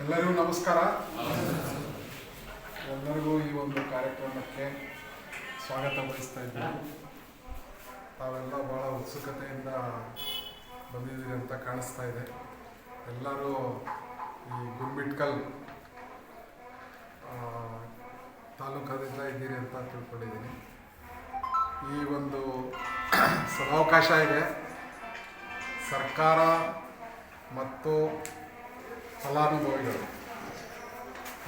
ಎಲ್ಲರಿಗೂ ನಮಸ್ಕಾರ. ಎಲ್ಲರಿಗೂ ಈ ಒಂದು ಕಾರ್ಯಕ್ರಮಕ್ಕೆ ಸ್ವಾಗತ ಬಯಸ್ತಾ ಇದ್ದೀನಿ. ತಾವೆಲ್ಲ ಭಾಳ ಉತ್ಸುಕತೆಯಿಂದ ಬಂದಿದ್ದೀರಿ ಅಂತ ಕಾಣಿಸ್ತಾ ಇದೆ. ಎಲ್ಲರೂ ಈ ಗುರ್ಮಿಟ್ಕಲ್ ತಾಲೂಕದಿಂದ ಇದ್ದೀರಿ ಅಂತ ತಿಳ್ಕೊಂಡಿದ್ದೀನಿ. ಈ ಒಂದು ಸದಾವಕಾಶ ಇದೆ. ಸರ್ಕಾರ ಮತ್ತು ಫಲಾನುಭವಿಗಳು.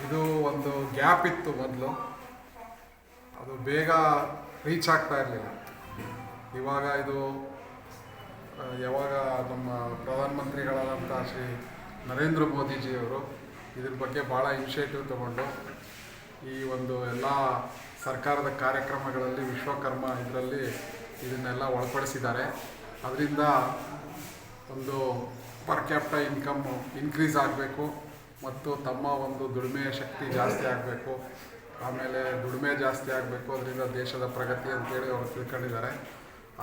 ಇದು ಒಂದು ಗ್ಯಾಪ್ ಇತ್ತು ಮೊದಲು. ಅದು ಬೇಗ ರೀಚ್ ಆಗ್ತಾ ಇರಲಿಲ್ಲ. ಇವಾಗ ಇದು ಯಾವಾಗ ನಮ್ಮ ಪ್ರಧಾನಮಂತ್ರಿಗಳಾದಂಥ ಶ್ರೀ ನರೇಂದ್ರ ಮೋದಿಜಿಯವರು ಇದ್ರ ಬಗ್ಗೆ ಭಾಳ ಇನಿಷಿಯೇಟಿವ್ ತಗೊಂಡು ಈ ಒಂದು ಎಲ್ಲ ಸರ್ಕಾರದ ಕಾರ್ಯಕ್ರಮಗಳಲ್ಲಿ ವಿಶ್ವಕರ್ಮ ಇದರಲ್ಲಿ ಇದನ್ನೆಲ್ಲ ಒಳಪಡಿಸಿದ್ದಾರೆ. ಅದರಿಂದ ಒಂದು ಪರ್ ಕ್ಯಾಪ್ಟ ಇನ್ಕಮ್ ಇನ್ಕ್ರೀಸ್ ಆಗಬೇಕು ಮತ್ತು ತಮ್ಮ ಒಂದು ದುಡಿಮೆಯ ಶಕ್ತಿ ಜಾಸ್ತಿ ಆಗಬೇಕು. ಆಮೇಲೆ ದುಡಿಮೆ ಜಾಸ್ತಿ ಆಗಬೇಕು, ಅದರಿಂದ ದೇಶದ ಪ್ರಗತಿ ಅಂತೇಳಿ ಅವರು ತಿಳ್ಕೊಂಡಿದ್ದಾರೆ.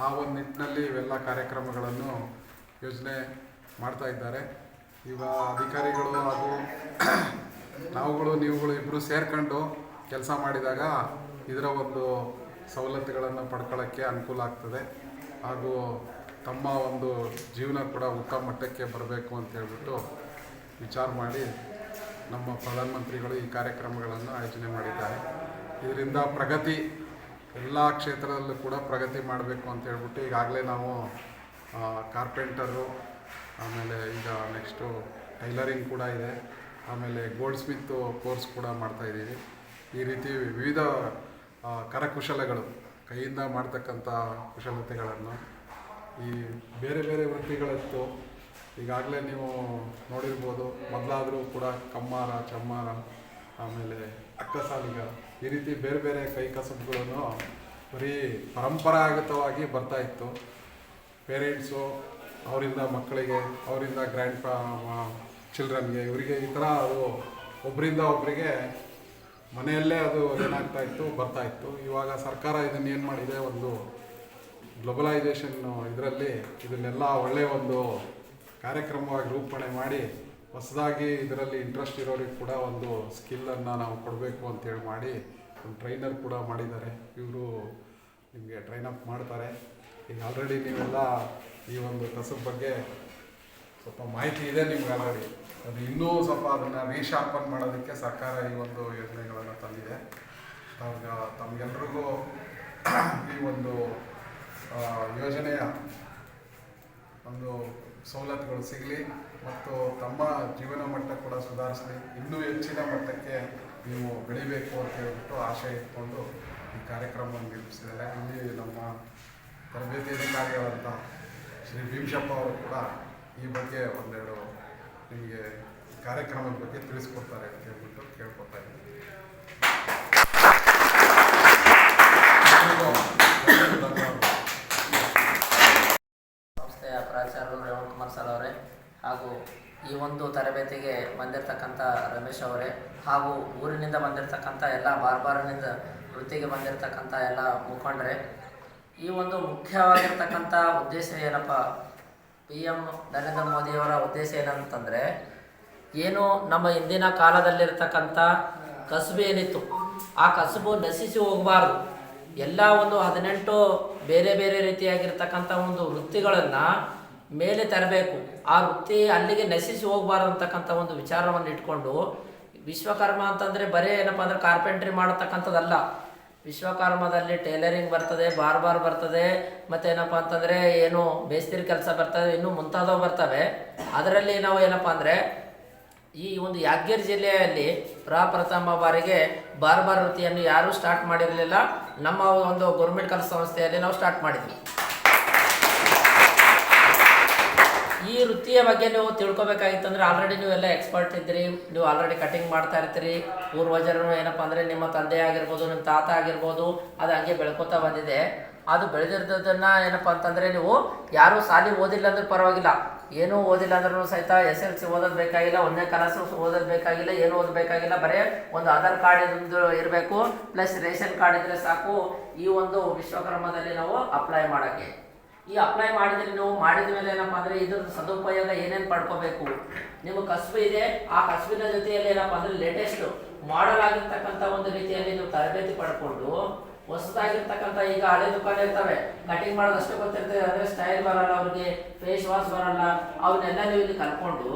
ಆ ಒಂದು ನಿಟ್ಟಿನಲ್ಲಿ ಇವೆಲ್ಲ ಕಾರ್ಯಕ್ರಮಗಳನ್ನು ಯೋಜನೆ ಮಾಡ್ತಾ ಇದ್ದಾರೆ. ಈಗ ಅಧಿಕಾರಿಗಳು ಹಾಗೂ ನಾವುಗಳು, ನೀವುಗಳು ಇಬ್ಬರು ಸೇರ್ಕೊಂಡು ಕೆಲಸ ಮಾಡಿದಾಗ ಇದರ ಒಂದು ಸವಲತ್ತುಗಳನ್ನು ಪಡ್ಕೊಳ್ಳೋಕ್ಕೆ ಅನುಕೂಲ ಆಗ್ತದೆ. ಹಾಗೂ ತಮ್ಮ ಒಂದು ಜೀವನ ಕೂಡ ಉತ್ತಮ ಮಟ್ಟಕ್ಕೆ ಬರಬೇಕು ಅಂತ ಹೇಳ್ಬಿಟ್ಟು ವಿಚಾರ ಮಾಡಿ ನಮ್ಮ ಪ್ರಧಾನಮಂತ್ರಿಗಳು ಈ ಕಾರ್ಯಕ್ರಮಗಳನ್ನು ಆಯೋಜನೆ ಮಾಡಿದ್ದಾರೆ. ಇದರಿಂದ ಪ್ರಗತಿ ಎಲ್ಲ ಕ್ಷೇತ್ರದಲ್ಲೂ ಕೂಡ ಪ್ರಗತಿ ಮಾಡಬೇಕು ಅಂತ ಹೇಳ್ಬಿಟ್ಟು ಈಗಾಗಲೇ ನಾವು ಕಾರ್ಪೆಂಟರು ಆಮೇಲೆ ಈಗ ನೆಕ್ಸ್ಟು ಟೈಲರಿಂಗ್ ಕೂಡ ಇದೆ. ಆಮೇಲೆ ಗೋಲ್ಡ್ ಸ್ಮಿತ್ ಕೋರ್ಸ್ ಕೂಡ ಮಾಡ್ತಾಯಿದ್ದೀವಿ ಈ ರೀತಿ ವಿವಿಧ ಕರಕುಶಲಗಳು, ಕೈಯಿಂದ ಮಾಡ್ತಕ್ಕಂಥ ಕುಶಲತೆಗಳನ್ನು ಈ ಬೇರೆ ಬೇರೆ ವೃತ್ತಿಗಳಿತ್ತು ಈಗಾಗಲೇ ನೀವು ನೋಡಿರ್ಬೋದು. ಮೊದಲಾದರೂ ಕೂಡ ಕಮ್ಮಾರ, ಚಮ್ಮಾರ, ಆಮೇಲೆ ಅಕ್ಕಸಾಲಿಗ ಈ ರೀತಿ ಬೇರೆ ಬೇರೆ ಕೈ ಕಸಬುಗಳನ್ನು ಬರೀ ಪರಂಪರಾಗತವಾಗಿ ಬರ್ತಾ ಇತ್ತು. ಪೇರೆಂಟ್ಸು, ಅವರಿಂದ ಮಕ್ಕಳಿಗೆ, ಅವರಿಂದ ಗ್ರ್ಯಾಂಡ್ ಪಾ ಚಿಲ್ಡ್ರನ್ಗೆ, ಇವರಿಗೆ ಈ ಥರ ಅದು ಒಬ್ಬರಿಂದ ಒಬ್ಬರಿಗೆ ಮನೆಯಲ್ಲೇ ಅದು ಏನಾಗ್ತಾ ಇತ್ತು, ಬರ್ತಾ ಇತ್ತು. ಇವಾಗ ಸರ್ಕಾರ ಇದನ್ನು ಏನು ಮಾಡಿದೆ, ಒಂದು ಗ್ಲೋಬಲೈಸೇಷನ್ ಇದರಲ್ಲಿ ಇದನ್ನೆಲ್ಲ ಒಳ್ಳೆಯ ಒಂದು ಕಾರ್ಯಕ್ರಮವಾಗಿ ರೂಪಣೆ ಮಾಡಿ ಹೊಸದಾಗಿ ಇದರಲ್ಲಿ ಇಂಟ್ರೆಸ್ಟ್ ಇರೋರಿಗೆ ಕೂಡ ಒಂದು ಸ್ಕಿಲ್ಲನ್ನು ನಾವು ಕೊಡಬೇಕು ಅಂತೇಳಿ ಮಾಡಿ, ಒಂದು ಟ್ರೈನರ್ ಕೂಡ ಮಾಡಿದ್ದಾರೆ. ಇವರು ನಿಮಗೆ ಟ್ರೈನ್ ಅಪ್ ಮಾಡ್ತಾರೆ. ಈಗ ಆಲ್ರೆಡಿ ನೀವೆಲ್ಲ ಈ ಒಂದು ಕಸಬ್ ಬಗ್ಗೆ ಸ್ವಲ್ಪ ಮಾಹಿತಿ ಇದೆ ನಿಮ್ಗೆ ಆಲ್ರೆಡಿ ಅದು ಇನ್ನೂ ಸ್ವಲ್ಪ ಅದನ್ನು ರೀಶಾರ್ಪನ್ ಮಾಡೋದಕ್ಕೆ ಸರ್ಕಾರ ಈ ಒಂದು ಯೋಜನೆಗಳನ್ನು ತಂದಿದೆ. ಅವಾಗ ತಮಗೆಲ್ರಿಗೂ ಈ ಒಂದು ಯೋಜನೆಯ ಒಂದು ಸವಲತ್ತುಗಳು ಸಿಗಲಿ. ಮತ್ತು ತಮ್ಮ ಜೀವನ ಮಟ್ಟ ಕೂಡ ಸುಧಾರಿಸಲಿ, ಇನ್ನೂ ಹೆಚ್ಚಿನ ಮಟ್ಟಕ್ಕೆ ನೀವು ಬೆಳಿಬೇಕು ಅಂತ ಹೇಳ್ಬಿಟ್ಟು ಆಶೆ ಇಟ್ಕೊಂಡು ಈ ಕಾರ್ಯಕ್ರಮವನ್ನು ನಿರೂಪಿಸಿದ್ದಾರೆ ಇಲ್ಲಿ ನಮ್ಮ ತರಬೇತಿ ಅಧಿಕಾರಿಗಳಂತ ಶ್ರೀ ಭೀಮಶಪ್ಪ ಅವರು ಕೂಡ ಈ ಬಗ್ಗೆ ಒಂದೆರಡು ನಿಮಗೆ ಕಾರ್ಯಕ್ರಮದ ಬಗ್ಗೆ ತಿಳಿಸ್ಕೊಡ್ತಾರೆ ಅಂತ ಹೇಳ್ಬಿಟ್ಟು ಕೇಳ್ಕೊತಾ ಇದ್ದೀನಿ. ಸಂಸ್ಥೆಯ ಪ್ರಾಚಾರ್ಯ ರೇವಣ್ ಕುಮಾರ್ ಸರ್ ಅವರೇ ಹಾಗೂ ಈ ಒಂದು ತರಬೇತಿಗೆ ಬಂದಿರತಕ್ಕಂಥ ರಮೇಶ್ ಅವರೇ ಹಾಗೂ ಊರಿನಿಂದ ಬಂದಿರತಕ್ಕಂಥ ಎಲ್ಲ ಬಾರ್ಬಾರನಿಂದ ವೃತ್ತಿಗೆ ಬಂದಿರತಕ್ಕಂಥ ಎಲ್ಲ ಮುಖಂಡರೇ, ಈ ಒಂದು ಮುಖ್ಯವಾಗಿರ್ತಕ್ಕಂಥ ಉದ್ದೇಶ ಏನಪ್ಪ? ಪಿ ಎಂ ನರೇಂದ್ರ ಮೋದಿಯವರ ಉದ್ದೇಶ ಏನಂತಂದರೆ, ಏನು ನಮ್ಮ ಹಿಂದಿನ ಕಾಲದಲ್ಲಿರ್ತಕ್ಕಂಥ ಕಸುಬು ಏನಿತ್ತು, ಆ ಕಸುಬು ನಶಿಸಿ ಹೋಗಬಾರ್ದು. ಎಲ್ಲ ಒಂದು ಹದಿನೆಂಟು ಬೇರೆ ಬೇರೆ ರೀತಿಯಾಗಿರ್ತಕ್ಕಂಥ ಒಂದು ವೃತ್ತಿಗಳನ್ನು ಮೇಲೆ ತರಬೇಕು. ಆ ವೃತ್ತಿ ಅಲ್ಲಿಗೆ ನಶಿಸಿ ಹೋಗಬಾರ್ದು ಅಂತಕ್ಕಂಥ ಒಂದು ವಿಚಾರವನ್ನು ಇಟ್ಕೊಂಡು ವಿಶ್ವಕರ್ಮ ಅಂತಂದರೆ ಬರೀ ಏನಪ್ಪ ಅಂದರೆ ಕಾರ್ಪೆಂಟ್ರಿ ಮಾಡತಕ್ಕಂಥದ್ದಲ್ಲ. ವಿಶ್ವಕರ್ಮದಲ್ಲಿ ಟೈಲರಿಂಗ್ ಬರ್ತದೆ ಬಾರ್ ಬಾರ್ ಬರ್ತದೆ ಮತ್ತೇನಪ್ಪ ಅಂತಂದರೆ ಏನು ಬೇಸ್ತಿರಿ ಕೆಲಸ ಬರ್ತದೆ, ಇನ್ನೂ ಮುಂತಾದವು ಬರ್ತವೆ. ಅದರಲ್ಲಿ ನಾವು ಏನಪ್ಪ ಅಂದರೆ ಈ ಒಂದು ಯಾದಗಿರಿ ಜಿಲ್ಲೆಯಲ್ಲಿ ಪ್ರಪ್ರಥಮ ಬಾರಿಗೆ ಬಾರ್ ಬಾರ್ ವೃತ್ತಿಯನ್ನು ಯಾರೂ ಸ್ಟಾರ್ಟ್ ಮಾಡಿರಲಿಲ್ಲ. ನಮ್ಮ ಒಂದು ಗೌರ್ಮೆಂಟ್ ಕಲಾ ಸಂಸ್ಥೆಯಲ್ಲಿ ನಾವು ಸ್ಟಾರ್ಟ್ ಮಾಡಿದ್ವಿ. ಈ ವೃತ್ತಿಯ ಬಗ್ಗೆ ನೀವು ತಿಳ್ಕೊಬೇಕಾಗಿತ್ತಂದ್ರೆ ಆಲ್ರೆಡಿ ನೀವು ಎಲ್ಲ ಎಕ್ಸ್ಪರ್ಟ್ ಇದ್ದೀರಿ, ನೀವು ಆಲ್ರೆಡಿ ಕಟಿಂಗ್ ಮಾಡ್ತಾ ಇರ್ತೀರಿ. ಪೂರ್ವಜರು ಏನಪ್ಪ ಅಂದರೆ ನಿಮ್ಮ ತಂದೆ ಆಗಿರ್ಬೋದು, ನಿಮ್ಮ ತಾತ ಆಗಿರ್ಬೋದು, ಅದು ಹಂಗೆ ಬೆಳ್ಕೊತಾ ಬಂದಿದೆ. ಅದು ಬೆಳೆದಿರೋದನ್ನು ಏನಪ್ಪ ಅಂತಂದರೆ ನೀವು ಯಾರೂ ಸಾಲಿ ಓದಿಲ್ಲ ಅಂದ್ರೆ ಪರವಾಗಿಲ್ಲ. ಏನೂ ಓದಿಲ್ಲ ಅಂದ್ರೂ ಸಹಿತ ಎಸ್ ಎಲ್ ಸಿ ಓದೋದು ಬೇಕಾಗಿಲ್ಲ, ಒಂದನೇ ಕ್ಲಾಸು ಓದೋದು ಬೇಕಾಗಿಲ್ಲ, ಏನು ಓದಬೇಕಾಗಿಲ್ಲ ಬರೀ ಒಂದು ಆಧಾರ್ ಕಾರ್ಡ್ ಇದ್ದು ಇರಬೇಕು ಪ್ಲಸ್ ರೇಷನ್ ಕಾರ್ಡ್ ಇದ್ದರೆ ಸಾಕು. ಈ ಒಂದು ವಿಶ್ವಕರ್ಮದಲ್ಲಿ ನಾವು ಅಪ್ಲೈ ಮಾಡೋಕ್ಕೆ. ಈ ಅಪ್ಲೈ ಮಾಡಿದ್ರೆ ನೀವು ಮಾಡಿದ ಮೇಲೆ ಏನಪ್ಪ ಅಂದರೆ ಇದ್ರ ಸದುಪಯೋಗ ಏನೇನು ಪಡ್ಕೋಬೇಕು? ನಿಮ್ಮ ಕಸುಬು ಇದೆ, ಆ ಕಸುಬಿನ ಜೊತೆಯಲ್ಲಿ ಏನಪ್ಪ ಅಂದರೆ ಲೇಟೆಸ್ಟ್ ಮಾಡಲ್ ಆಗಿರ್ತಕ್ಕಂಥ ಒಂದು ರೀತಿಯಲ್ಲಿ ನೀವು ತರಬೇತಿ ಪಡ್ಕೊಂಡು, ಹೊಸದಾಗಿರ್ತಕ್ಕಂಥ ಈಗ ಹಳೆ ದುಕಾನ್ ಇರ್ತವೆ ಕಟಿಂಗ್ ಮಾಡೋದಷ್ಟೇ ಗೊತ್ತಿರ್ತದೆ ಅಂದ್ರೆ ಸ್ಟೈಲ್ ಬರಲ್ಲ, ಅವ್ರಿಗೆ ಫೇಸ್ ವಾಶ್ ಬರಲ್ಲ ಅವನ್ನೆಲ್ಲ ನೀವು ಇಲ್ಲಿ ಕಲ್ಕೊಂಡು,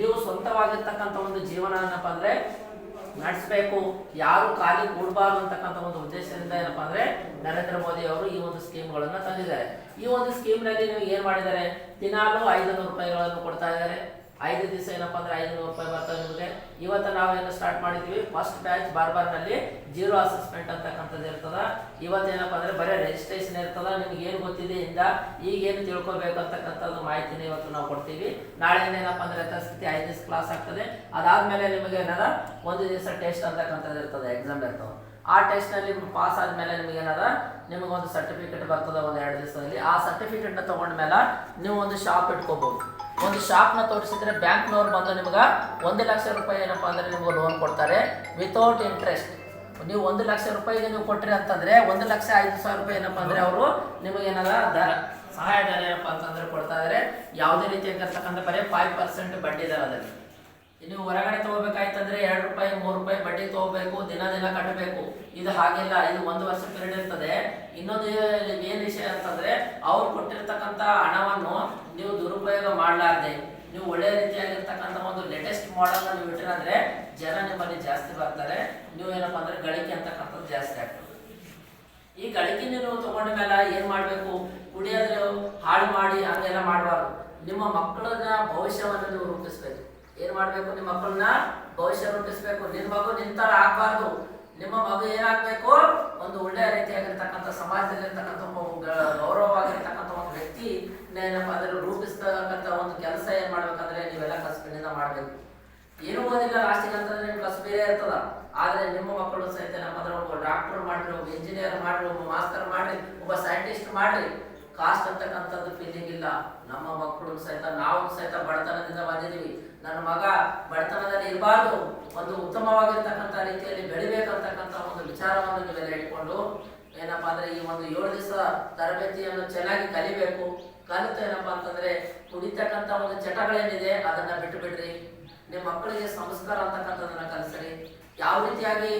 ನೀವು ಸ್ವಂತವಾಗಿರ್ತಕ್ಕಂಥ ಒಂದು ಜೀವನ ಏನಪ್ಪ ಅಂದ್ರೆ ನಡೆಸಬೇಕು, ಯಾರು ಖಾಲಿ ಕೂಡಬಾರ್ದು ಅಂತಕ್ಕಂಥ ಒಂದು ಉದ್ದೇಶದಿಂದ ಏನಪ್ಪಾ ಅಂದ್ರೆ ನರೇಂದ್ರ ಮೋದಿ ಅವರು ಈ ಒಂದು ಸ್ಕೀಮ್ಗಳನ್ನು ತಂದಿದ್ದಾರೆ. ಈ ಒಂದು ಸ್ಕೀಮ್ನಲ್ಲಿ ನೀವು ಏನು ಮಾಡಿದ್ದಾರೆ? ದಿನಾಲೂ ಐದು ರೂಪಾಯಿಗಳನ್ನು ಕೊಡ್ತಾ ಇದ್ದಾರೆ. ಐದು ದಿವಸ ಏನಪ್ಪಾ ಅಂದ್ರೆ ಐದು ನೂರು ರೂಪಾಯಿ ಬರ್ತದೆ ನಿಮಗೆ. ಇವತ್ತು ನಾವು ಏನು ಸ್ಟಾರ್ಟ್ ಮಾಡಿದ್ವಿ. ಫಸ್ಟ್ ಬ್ಯಾಚ್ ಬಾರ್ಬಾರ್ನಲ್ಲಿ ಜೀರೋ ಅಸೆಸ್ಮೆಂಟ್ ಅಂತಕ್ಕಂಥದ್ದು ಇರ್ತದ. ಇವತ್ತು ಏನಪ್ಪಾ ಅಂದ್ರೆ ಬರೀ ರಿಜಿಸ್ಟ್ರೇಷನ್ ಇರ್ತದ. ನಿಮ್ಗೆ ಏನು ಗೊತ್ತಿದೆ ಇಂದ ಈಗ ಏನು ತಿಳ್ಕೊಬೇಕು ಅಂತಕ್ಕಂಥದ್ದು ಮಾಹಿತಿನ ಇವತ್ತು ನಾವು ಕೊಡ್ತೀವಿ. ನಾಳೆ ಏನಪ್ಪ ಅಂದ್ರೆ ಯಥಾಸ್ಥಿತಿ ಐದು ದಿವಸ ಕ್ಲಾಸ್ ಆಗ್ತದೆ. ಅದಾದ್ಮೇಲೆ ನಿಮಗೆ ಏನದ ಒಂದು ದಿವಸ ಟೆಸ್ಟ್ ಅಂತಕ್ಕಂಥದ್ದು ಇರ್ತದೆ ಎಕ್ಸಾಮ್ ಇರ್ತದೆ. ಆ ಟೆಸ್ಟ್ನಲ್ಲಿ ಪಾಸ್ ಆದಮೇಲೆ ನಿಮಗೆ ಏನದ ನಿಮಗೆ ಒಂದು ಸರ್ಟಿಫಿಕೇಟ್ ಬರ್ತದೆ ಒಂದು ಎರಡು ದಿವಸದಲ್ಲಿ. ಆ ಸರ್ಟಿಫಿಕೇಟ್ನ ತೊಗೊಂಡ್ಮೇಲೆ ನೀವು ಒಂದು ಶಾಪ್ ಇಟ್ಕೋಬಹುದು ಒಂದು ಶಾಪ್ನ ತೋರಿಸಿದ್ರೆ ಬ್ಯಾಂಕ್ನವ್ರು ಬಂದು ನಿಮ್ಗೆ ಒಂದು ಲಕ್ಷ ರೂಪಾಯಿ ಏನಪ್ಪ ಅಂದರೆ ನಿಮ್ಗೆ ಲೋನ್ ಕೊಡ್ತಾರೆ ವಿತೌಟ್ ಇಂಟ್ರೆಸ್ಟ್ ನೀವು ಒಂದು ಲಕ್ಷ ರೂಪಾಯಿಗೆ ನೀವು ಕೊಟ್ರಿ ಅಂತಂದ್ರೆ ಒಂದು ಲಕ್ಷ ಐದು ಸಾವಿರ ರೂಪಾಯಿ ಏನಪ್ಪ ಅಂದರೆ ಅವರು ನಿಮಗೆ ದರ, ಸಹಾಯಧನ ಏನಪ್ಪ ಅಂತಂದ್ರೆ ಕೊಡ್ತಾ ಇದಾರೆ. ಯಾವುದೇ ರೀತಿಯಾಗಿರ್ತಕ್ಕಂಥ ಬರೀ ಫೈವ್ ಪರ್ಸೆಂಟ್ ಬಡ್ಡಿ ದರದಲ್ಲಿ ನೀವು ಹೊರಗಡೆ ತಗೋಬೇಕಾಯ್ತಂದ್ರೆ ಎರಡು ರೂಪಾಯಿ, ಮೂರು ರೂಪಾಯಿ ಬಡ್ಡಿ ತಗೋಬೇಕು, ದಿನ ದಿನ ಕಟ್ಟಬೇಕು. ಇದು ಹಾಗೆಲ್ಲ ಇದು ಒಂದು ವರ್ಷ ಪೀರಿಯಡ್ ಇರ್ತದೆ. ಇನ್ನೊಂದು ಏನು ವಿಷಯ ಅಂತಂದ್ರೆ ಅವ್ರು ಕೊಟ್ಟಿರ್ತಕ್ಕಂಥ ಹಣವನ್ನು ನೀವು ದುರುಪಯೋಗ ಮಾಡಲಾರ್ದೆ. ನೀವು ಒಳ್ಳೆ ರೀತಿಯಾಗಿರ್ತಕ್ಕಂಥ ಒಂದು ಲೇಟೆಸ್ಟ್ ಮಾಡೆಲ್ ನೀವು ಇಟ್ಟಿರಂದ್ರೆ ಜನ ನಿಮ್ಮಲ್ಲಿ ಜಾಸ್ತಿ ಬರ್ತಾರೆ. ನೀವು ಏನಪ್ಪಾ ಅಂದ್ರೆ ಗಳಿಕೆ ಅಂತಕ್ಕಂಥದ್ದು ಜಾಸ್ತಿ ಆಗ್ತದೆ. ಈ ಗಳಿಕೆ ನೀವು ತಗೊಂಡ ಮೇಲೆ ಏನ್ ಮಾಡ್ಬೇಕು? ಕುಡಿಯೋದ್ರೆ ಹಾಳು ಮಾಡಿ ಹಂಗೆಲ್ಲ ಮಾಡಬಾರ್ದು. ನಿಮ್ಮ ಮಕ್ಕಳನ್ನ ಭವಿಷ್ಯವನ್ನು ನೀವು ರೂಪಿಸ್ಬೇಕು. ಏನ್ ಮಾಡ್ಬೇಕು? ನಿಮ್ಮ ಮಕ್ಕಳನ್ನ ಭವಿಷ್ಯ ರೂಪಿಸ್ಬೇಕು. ನಿನ್ ಮಗು ನಿಂತರ ಆಗ್ಬಾರ್ದು. ನಿಮ್ಮ ಮಗು ಏನಾಗ್ಬೇಕು? ಒಂದು ಒಳ್ಳೆ ರೀತಿಯಾಗಿರ್ತಕ್ಕಂಥ ಸಮಾಜದಲ್ಲಿರ್ತಕ್ಕಂಥ ಗೌರವವಾಗಿರ್ತಕ್ಕಂಥ ಒಂದು ವ್ಯಕ್ತಿ ಏನಪ್ಪ ಅಂದ್ರೆ ರೂಪಿಸ್ತಕ್ಕಂಥ ಒಂದು ಕೆಲಸ ಏನ್ ಮಾಡ್ಬೇಕಂದ್ರೆ ನೀವೆಲ್ಲ ಕಸಬಿನಿಂದ ಮಾಡ್ಬೇಕು. ಏನು ಓದಿಲ್ಲ ಲಾಸ್ಟಿಗೆ ಅಂತಂದ್ರೆ ನಿಮ್ ಕಸ ಬೇರೆ ಇರ್ತದ. ಆದ್ರೆ ನಿಮ್ಮ ಮಕ್ಕಳು ಸಹಿತ ನಮ್ಮ ಹತ್ರ ಒಬ್ಬ ಡಾಕ್ಟರ್ ಮಾಡ್ರಿ, ಒಬ್ಬ ಇಂಜಿನಿಯರ್ ಮಾಡ್ರಿ, ಒಬ್ಬ ಮಾಸ್ತರ್ ಮಾಡ್ರಿ, ಒಬ್ಬ ಸೈಂಟಿಸ್ಟ್ ಮಾಡ್ರಿ. ಕಾಸ್ಟ್ ಅಂತಕ್ಕಂಥದ್ದು ಫೀಲಿಂಗ್ ಇಲ್ಲ. ನಮ್ಮ ಮಕ್ಕಳು ಸಹಿತ, ನಾವು ಸಹಿತ ಬಡತನದಿಂದ ಬಂದಿದೀವಿ ನನ್ನ ಮಗ ಬಡತನದಲ್ಲಿ ಇರಬಾರ್ದು. ಒಂದು ಉತ್ತಮವಾಗಿರ್ತಕ್ಕಂಥ ರೀತಿಯಲ್ಲಿ ಬೆಳಿಬೇಕಂತಕ್ಕಂಥ ಒಂದು ವಿಚಾರವನ್ನು ನೀವೆಲ್ಲ ಇಟ್ಕೊಂಡು, ಏನಪ್ಪ ಅಂದ್ರೆ ಈ ಒಂದು ಏಳು ದಿವಸ ತರಬೇತಿಯನ್ನು ಚೆನ್ನಾಗಿ ಕಲಿಬೇಕು. ಕಲಿತು ಏನಪ್ಪಾ ಅಂತಂದ್ರೆ ಕುಡಿತಕ್ಕಂಥ ಒಂದು ಚಟಗಳೇನಿದೆ, ಅದನ್ನ ಬಿಟ್ಟು ಬಿಡ್ರಿ ನಿಮ್ಮ ಮಕ್ಕಳಿಗೆ ಸಂಸ್ಕಾರ ಅಂತಕ್ಕಂಥದ್ದನ್ನು ಕಲಿಸ್ರಿ. ಯಾವ ರೀತಿಯಾಗಿ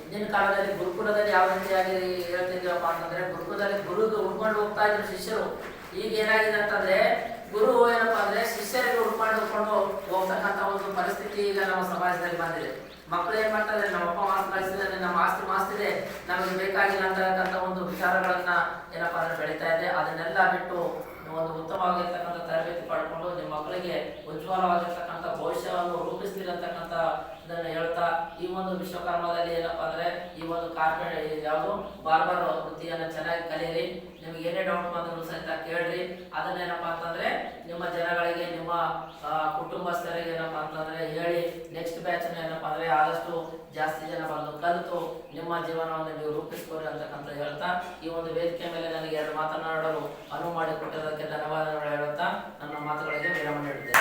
ಹಿಂದಿನ ಕಾಲದಲ್ಲಿ ಗುರುಕುಲದಲ್ಲಿ ಯಾವ ರೀತಿಯಾಗಿ ಹೇಳ್ತಿದ್ದೀವಪ್ಪ ಅಂತಂದ್ರೆ ಗುರುಕುಲದಲ್ಲಿ ಗುರುಗೆ ಉಳ್ಕೊಂಡು ಹೋಗ್ತಾ ಇದ್ರು ಶಿಷ್ಯರು. ಈಗ ಏನಾಗಿದೆ ಅಂತಂದ್ರೆ ಗುರು ಏನಪ್ಪ ಅಂದ್ರೆ ಶಿಷ್ಯರಿಗೆ ಉಡ್ಕೊಂಡು ಮಾಡಿಕೊಂಡು ಹೋಗ್ತಕ್ಕಂಥ ಒಂದು ಪರಿಸ್ಥಿತಿ ಈಗ ನಮ್ಮ ಸಮಾಜದಲ್ಲಿ ಬಂದಿದೆ. ಮಕ್ಕಳು ಏನ್ ಮಾಡ್ತಾರೆ ನಮ್ಮ ಅಪ್ಪ ಮಾಸ್ತಿ ಕಳಿಸಿದ್ರೆ ನಮ್ಮ ಆಸ್ತಿ ಮಾಸ್ತಿದೆ, ನಮಗೆ ಬೇಕಾಗಿಲ್ಲ ಅಂತಕ್ಕಂಥ ಒಂದು ವಿಚಾರಗಳನ್ನ ಏನಪ್ಪ ಅಂದ್ರೆ ಬೆಳೀತಾ ಇದೆ. ಅದನ್ನೆಲ್ಲ ಬಿಟ್ಟು ಒಂದು ಉತ್ತಮವಾಗಿರ್ತಕ್ಕಂಥ ತರಬೇತಿ ಪಡ್ಕೊಂಡು ನಿಮ್ಮ ಮಕ್ಕಳಿಗೆ ಉಜ್ವಲವಾಗಿರ್ತಕ್ಕಂಥ ಭವಿಷ್ಯವನ್ನು ರೂಪಿಸ್ತಿರತಕ್ಕಂಥ ಇದನ್ನು ಹೇಳ್ತಾ ಈ ಒಂದು ವಿಶ್ವಕರ್ಮದಲ್ಲಿ ಏನಪ್ಪಾ ಅಂದ್ರೆ ಈ ಒಂದು ಕಾರ್ಪೊರೇಟ್ ಯಾವುದು ಬಾರ್ಬರ್ ವೃತ್ತಿಯನ್ನ ಚೆನ್ನಾಗಿ ನಿಮ್ಗೆ ಏನೇ ಡೌಟ್ ಬಂದ್ರು ಸಹಿತ ಕೇಳ್ರಿ. ಅದನ್ನೇನಪ್ಪಾ ಅಂತಂದ್ರೆ, ನಿಮ್ಮ ಜನಗಳಿಗೆ, ನಿಮ್ಮ ಕುಟುಂಬಸ್ಥರಿಗೆ ಏನಪ್ಪಾ ಅಂತಂದ್ರೆ ಹೇಳಿ. ನೆಕ್ಸ್ಟ್ ಬ್ಯಾಚ್ ಏನಪ್ಪಾ ಅಂದ್ರೆ ಆದಷ್ಟು ಜಾಸ್ತಿ ಜನ ಬಂದು ಕಲಿತು ನಿಮ್ಮ ಜೀವನವನ್ನು ನೀವು ರೂಪಿಸ್ಕೊರಿ ಅಂತಕ್ಕಂಥ ಹೇಳ್ತಾ, ಈ ಒಂದು ವೇದಿಕೆ ಮೇಲೆ ನನಗೆ ಎರಡು ಮಾತನಾಡಲು ಅನುವು ಮಾಡಿಕೊಟ್ಟಿದ್ದಕ್ಕೆ ಧನ್ಯವಾದಗಳು ಹೇಳುತ್ತಾ, ನನ್ನ ಮಾತುಗಳಿಗೆ ವಿರಾಮ ನೀಡುತ್ತೇನೆ.